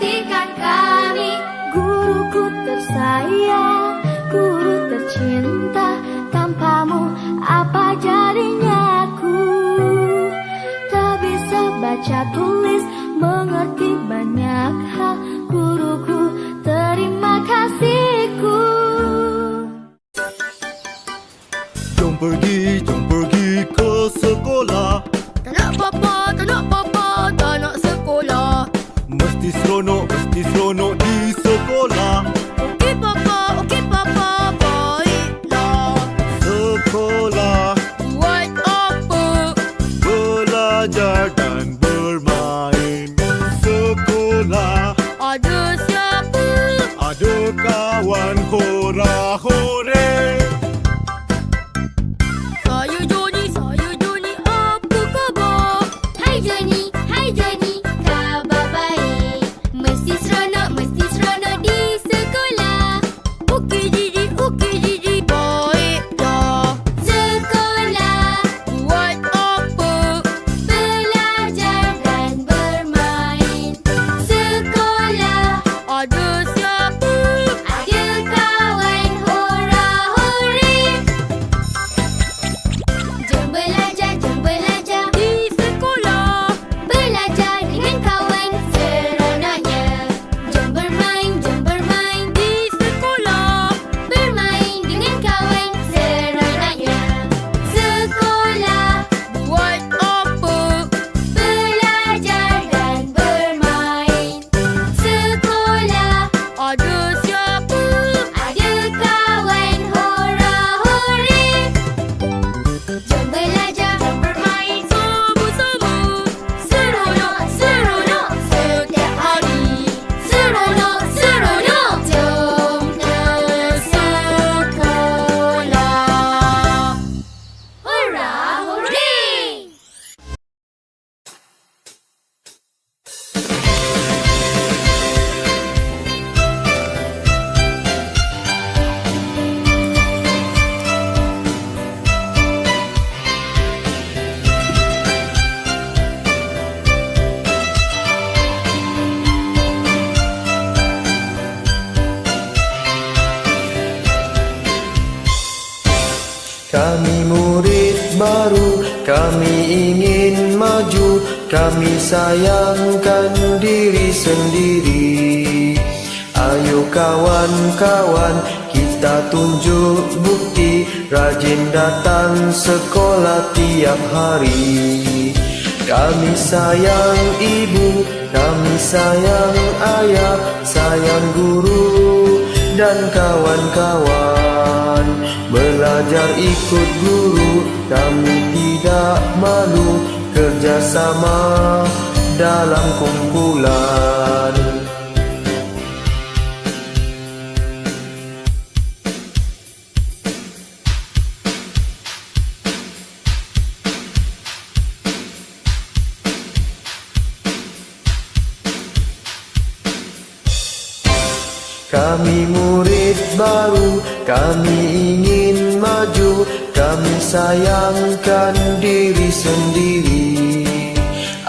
perhatikan kami. Guruku tersayang, guru tercinta Tanpamu apa jadinya aku? Tak bisa baca tulis, mengerti banyak hal. Guruku terima kasih. Kami murid baru, kami ingin maju, kami sayangkan diri sendiri. Ayo kawan-kawan, kita tunjuk bukti, rajin datang sekolah tiap hari. Kami sayang ibu, kami sayang ayah, sayang guru dan kawan-kawan. Belajar ikut guru, kami tidak malu kerjasama dalam kumpulan. Kami murid baru, kami ingin maju, kami sayangkan diri sendiri.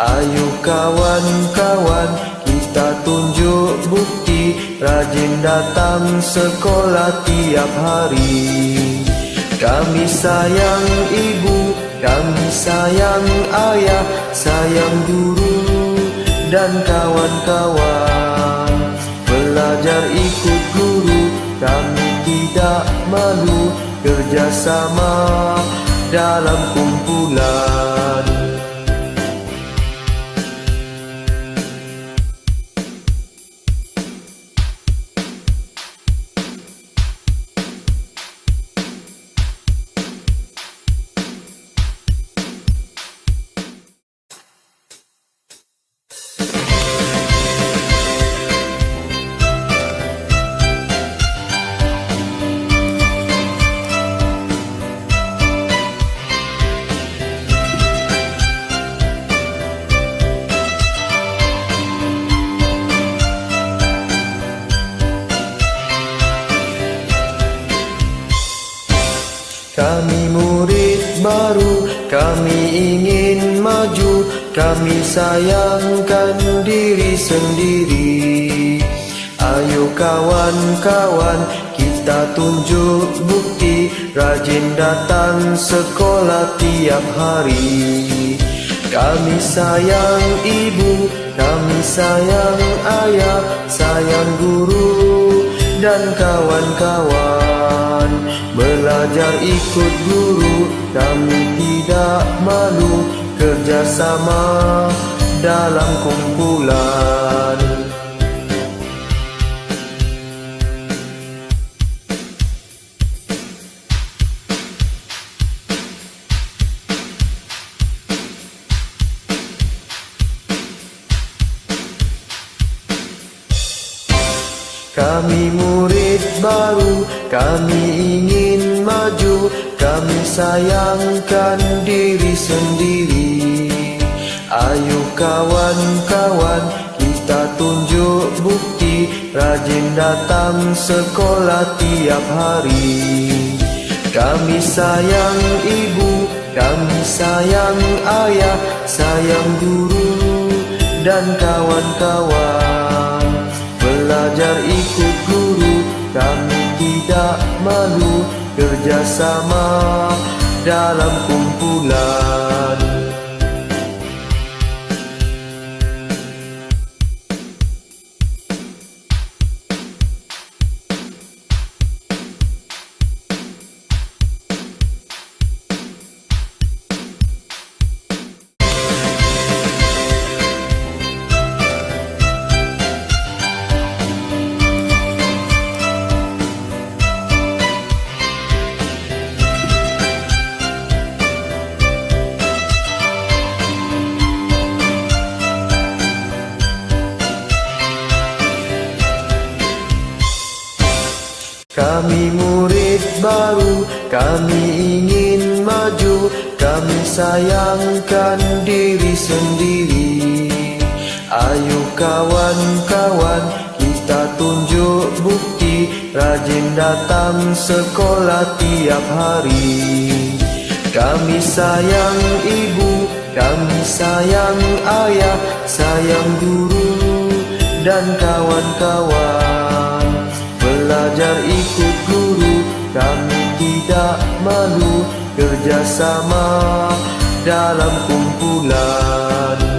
Ayo kawan-kawan, kita tunjuk bukti, rajin datang sekolah tiap hari. Kami sayang ibu, kami sayang ayah, sayang guru dan kawan-kawan. Belajar ikut guru, malu kerjasama dalam kumpulan. Kami murid baru, kami ingin maju, kami sayangkan diri sendiri. Ayo kawan-kawan, kita tunjuk bukti, rajin datang sekolah tiap hari. Kami sayang ibu, kami sayang ayah, sayang guru dan kawan-kawan. Belajar ikut guru, kami tidak malu kerjasama dalam kumpulan. Kami murid baru, kami ingin maju, kami sayangkan diri sendiri. Ayo kawan-kawan, kita tunjuk bukti, rajin datang sekolah tiap hari. Kami sayang ibu, kami sayang ayah, sayang guru dan kawan-kawan. Belajar ikut guru, kami tidak malu kerjasama dalam kumpulan. Baru, kami ingin maju, kami sayangkan diri sendiri. Ayo kawan-kawan, kita tunjuk bukti, rajin datang sekolah tiap hari. Kami sayang ibu, kami sayang ayah, sayang guru dan kawan-kawan. Belajar ikut guru, kami tidak malu kerjasama dalam kumpulan